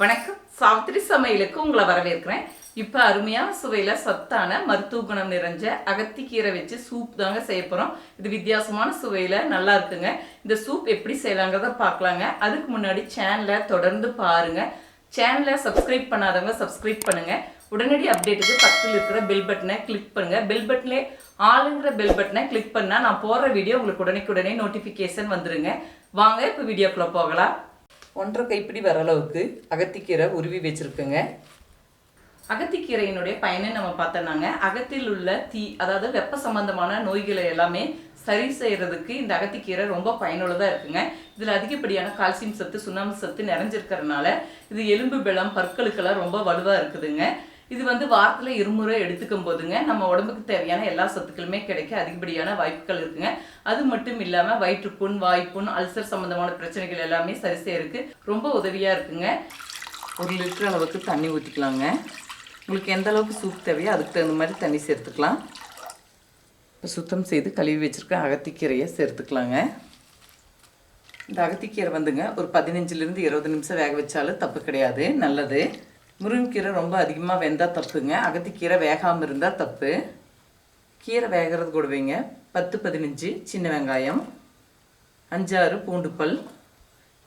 வணக்கம். சாவித்திரி சமையலுக்கு உங்களை வரவேற்கிறேன். இப்போ அருமையான சுவையில் சத்தான மருத்துவ குணம் நிறைஞ்ச அகத்திக்கீரை வச்சு சூப் தாங்க செய்ய போகிறோம் இது வித்தியாசமான சுவையில் நல்லா இருக்குங்க. இந்த சூப் எப்படி செய்யலாங்கிறத பார்க்கலாங்க. அதுக்கு முன்னாடி சேனலை தொடர்ந்து பாருங்க. சேனலை சப்ஸ்கிரைப் பண்ணாதவங்க சப்ஸ்கிரைப் பண்ணுங்கள் உடனடி அப்டேட்டுக்கு பக்கத்தில் இருக்கிற பெல் பட்டனை கிளிக் பண்ணுங்கள் பெல் பட்டனே ஆளுங்கிற பெல் பட்டனை கிளிக் பண்ணால் நான் போடுற வீடியோ உங்களுக்கு உடனே உடனே நோட்டிஃபிகேஷன் வந்துடுங்க வாங்க இப்போ வீடியோக்குள்ளே போகலாம். ஒன்றரை கைப்பிடி வர அளவுக்கு அகத்திக்கீரை உருவி வச்சுருக்குங்க. அகத்திக்கீரையினுடைய பயனை நம்ம பார்த்தோம்னாங்க? அகத்தில் உள்ள தீ அதாவது வெப்ப சம்பந்தமான நோய்களை எல்லாமே சரி செய்யறதுக்கு இந்த அகத்திக்கீரை ரொம்ப பயனுள்ளதாக இருக்குங்க. இதில் அதிகப்படியான கால்சியம் சத்து சுண்ணாம்பு சத்து நிறைஞ்சிருக்கிறதுனால இது எலும்பு பலம் பற்களுக்கெல்லாம் ரொம்ப வலுவாக இருக்குதுங்க. இது வந்து வாரத்தில் இருமுறை எடுத்துக்கும் போதுங்க. நம்ம உடம்புக்கு தேவையான எல்லா சத்துக்களுமே கிடைக்க அதிகப்படியான வாய்ப்புகள் இருக்குங்க. அது மட்டும் இல்லாமல் வயிற்றுப்புண் வாய்ப்புண் அல்சர் சம்பந்தமான பிரச்சனைகள் எல்லாமே சரி செய்யறதுக்கு ரொம்ப உதவியாக இருக்குங்க. ஒரு லிட்டர் அளவுக்கு தண்ணி ஊற்றிக்கலாங்க உங்களுக்கு எந்த அளவுக்கு சூப் தேவையோ அதுக்கு தகுந்த மாதிரி தண்ணி சேர்த்துக்கலாம். இப்போ சுத்தம் செய்து கழுவி வச்சுருக்க அகத்திக்கீரையை சேர்த்துக்கலாங்க. இந்த அகத்திக்கீரை வந்துங்க ஒரு பதினஞ்சுலேருந்து இருபது நிமிஷம் வேக வச்சாலும் தப்பு கிடையாது. நல்லது. முருங்கைக்கீரை ரொம்ப அதிகமாக வெந்தால் தப்புங்க. அகத்திக்கீரை வேகாமல் இருந்தால் தப்பு. கீரை வேகிறது கொடுவீங்க பத்து பதினஞ்சு சின்ன வெங்காயம். அஞ்சாறு பூண்டுப்பல்.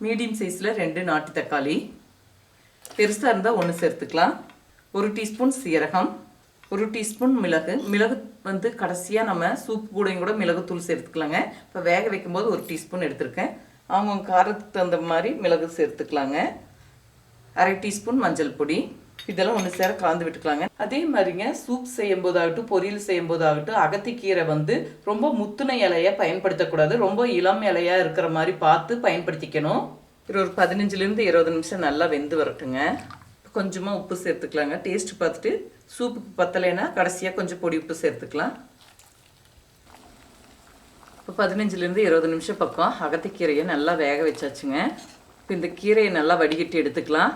மீடியம் சைஸில் ரெண்டு நாட்டு தக்காளி. பெருசாக இருந்தால் ஒன்று சேர்த்துக்கலாம். ஒரு டீஸ்பூன் சீரகம். ஒரு டீஸ்பூன் மிளகு. மிளகு வந்து கடைசியாக நம்ம சூப் கூடையும் கூட மிளகுத்தூள் சேர்த்துக்கலாங்க. இப்போ வேக வைக்கும்போது ஒரு டீஸ்பூன் எடுத்திருக்கேன். அவங்க காரத்துக்கு தகுந்த மாதிரி மிளகு சேர்த்துக்கலாங்க. அரை டீஸ்பூன் மஞ்சள் பொடி. இதெல்லாம் ஒன்று சேர கலந்து விட்டுக்கலாங்க. அதே மாதிரிங்க சூப் செய்யும் போதாகட்டும் பொரியல் செய்யும் போதாகட்டும் அகத்திக்கீரை வந்து ரொம்ப முத்துன இலையை பயன்படுத்தக்கூடாது. ரொம்ப இளம் இலையாக இருக்கிற மாதிரி பார்த்து பயன்படுத்திக்கணும். இது ஒரு பதினஞ்சுலேருந்து இருபது நிமிஷம் நல்லா வெந்து வரட்டுங்க. கொஞ்சமாக உப்பு சேர்த்துக்கலாங்க. டேஸ்ட் பார்த்துட்டு சூப்புக்கு பத்தலைன்னா கடைசியாக கொஞ்சம் பொடி உப்பு சேர்த்துக்கலாம். இப்போ பதினஞ்சுலேருந்து இருபது நிமிஷம் பக்கம் அகத்திக்கீரையை நல்லா வேக வச்சாச்சுங்க. இப்போ இந்த கீரையை நல்லா வடிகட்டி எடுத்துக்கலாம்.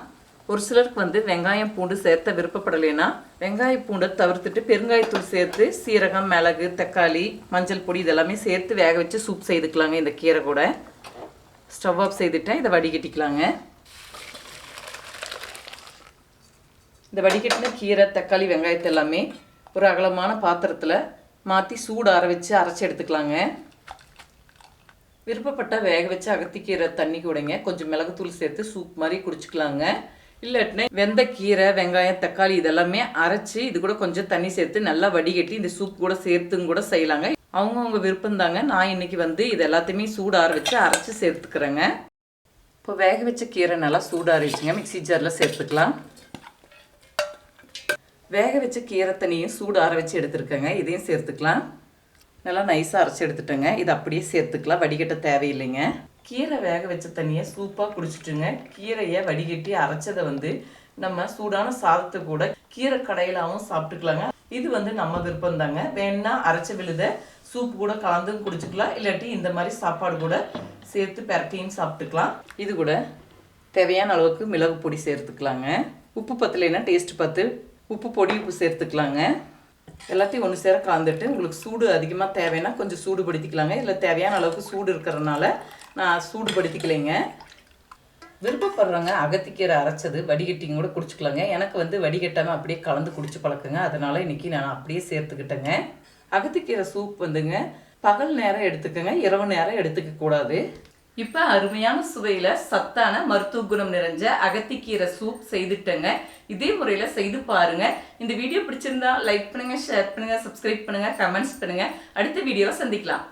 ஒரு சிலருக்கு வந்து வெங்காயம் பூண்டு சேர்த்த விருப்பப்படலைன்னா வெங்காய பூண்டை தவிர்த்துட்டு பெருங்காயத்தூள் சேர்த்து சீரகம் மிளகு தக்காளி மஞ்சள் பொடி இதெல்லாமே சேர்த்து வேக வச்சு சூப் செய்துக்கலாங்க இந்த கீரை கூட. ஸ்டவ் ஆஃப் செய்துட்டேன். இதை வடிகட்டிக்கலாங்க. இந்த வடிகட்டின கீரை தக்காளி வெங்காயத்தை எல்லாமே ஒரு அகலமான பாத்திரத்தில் மாற்றி சூடு ஆற வச்சு அரைச்சி எடுத்துக்கலாங்க. விருப்பப்பட்ட வேக வச்சு அகத்திக்கீரை தண்ணி கூடங்க. கொஞ்சம் மிளகுத்தூள் சேர்த்து சூப் மாதிரி குடிச்சுக்கலாங்க. இல்லாட்டினா வெந்த கீரை வெங்காயம் தக்காளி இதெல்லாமே அரைச்சி இது கூட கொஞ்சம் தண்ணி சேர்த்து நல்லா வடிகட்டி இந்த சூப் கூட சேர்த்துங்க கூட செய்யலாங்க. அவங்கவுங்க விருப்பம் தாங்க. நான் இன்னைக்கு வந்து இது எல்லாத்தையுமே சூடார வச்சு அரைச்சி சேர்த்துக்கிறேங்க. இப்போ வேக வச்ச கீரை நல்லா சூடாரிச்சுங்க மிக்சி ஜாரில் சேர்த்துக்கலாம். வேக வச்ச கீரை தண்ணியும் சூடு ஆற வச்சு எடுத்துருக்கேங்க. இதையும் சேர்த்துக்கலாம். நல்லா நைஸாக அரைச்சி எடுத்துட்டேங்க. இது அப்படியே சேர்த்துக்கலாம். வடிகட்ட தேவையில்லைங்க. கீரை வேக வச்ச தண்ணியை சூப்பாக குடிச்சிட்டுங்க. கீரையை வடிகட்டி அரைச்சதை வந்து நம்ம சூடான சாதத்தை கூட கீரை கடையிலாவும் சாப்பிட்டுக்கலாங்க. இது வந்து நம்ம விருப்பம் தாங்க வேணா அரைச்ச விழுத சூப் கூட கலந்தும் குடிச்சுக்கலாம். இல்லாட்டி இந்த மாதிரி சாப்பாடு கூட சேர்த்து பெரட்டியும் சாப்பிட்டுக்கலாம். இது கூட தேவையான அளவுக்கு மிளகு பொடி சேர்த்துக்கலாங்க. உப்பு பத்தலைன்னா டேஸ்ட் பார்த்து உப்பு பொடி உப்பு சேர்த்துக்கலாங்க. எல்லாத்தையும் ஒன்று சேர கலந்துட்டு உங்களுக்கு சூடு அதிகமாக தேவைன்னா கொஞ்சம் சூடுபடுத்திக்கலாங்க. இல்லை தேவையான அளவுக்கு சூடு இருக்கிறதுனால நான் சூடுபடுத்திக்கலைங்க. விருப்பப்படுறவங்க அகத்திக்கீரை அரைச்சது வடிகட்டிங்க கூட குடிச்சுக்கலாங்க. எனக்கு வந்து வடிகட்டாமல் அப்படியே கலந்து குடிச்சு பழக்கங்க. அதனால் இன்றைக்கி நான் அப்படியே சேர்த்துக்கிட்டேங்க. அகத்திக்கீரை சூப் வந்துங்க. பகல் நேரம் எடுத்துக்கோங்க. இரவு நேரம் எடுத்துக்க கூடாது இப்போ அருமையான சுவையில் சத்தான மருத்துவ குணம் நிறைஞ்ச அகத்திக்கீரை சூப் செய்துட்டேங்க. இதே முறையில் செய்து பாருங்கள் இந்த வீடியோ பிடிச்சிருந்தா லைக் பண்ணுங்கள் ஷேர் பண்ணுங்கள் சப்ஸ்கிரைப் பண்ணுங்கள் கமெண்ட்ஸ் பண்ணுங்கள் அடுத்த வீடியோவை சந்திக்கலாம்.